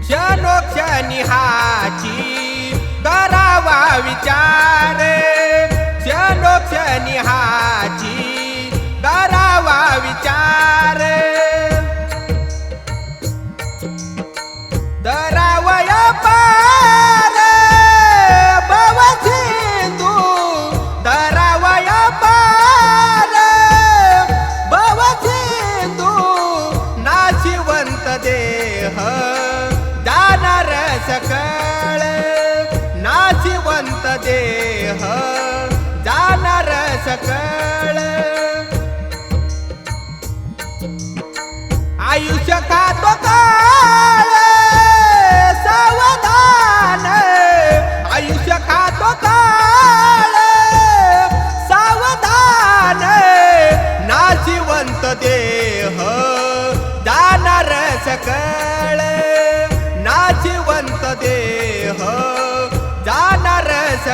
क्षणोक्षणी हाची करावा विचारे. शांत देह जाणार सकळ. आयुष्य का तो का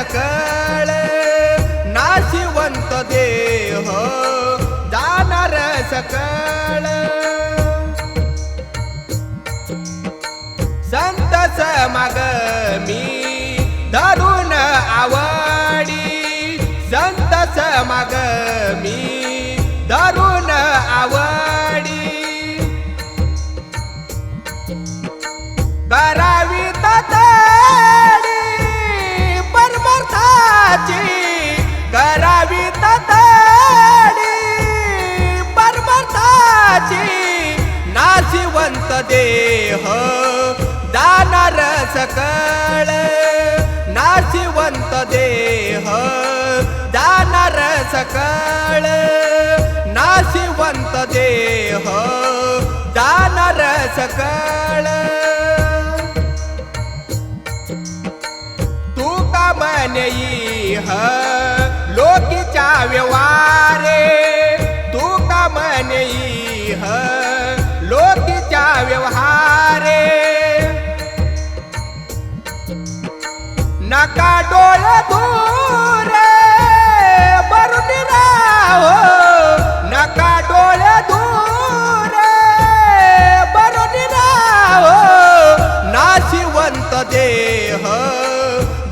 सकळ नाशिवंत देह जाणार सकळ सकळ नाशिवंत देह जाणार सकळ. नाशिवंत देह जाणार सकळ. नका डोळ दूर बरून राव नका डोळ दूर बरून राव नाशिवंत देह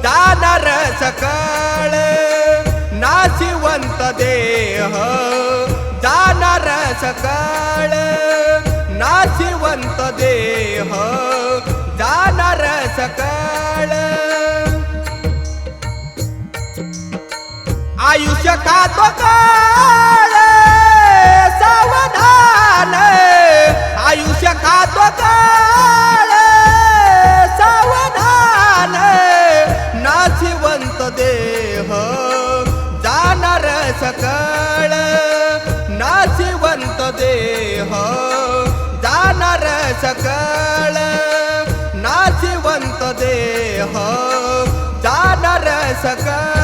दानर सकळ. नाशिवंत देह दानर सकळ. आयुष्य खातो काळ सावधान आयुष्य खातो काळ सावधान नाशिवंत देह जाणार सकळ नाशिवंत देह जाणार सकळ नाशिवंत देह जाणार सकळ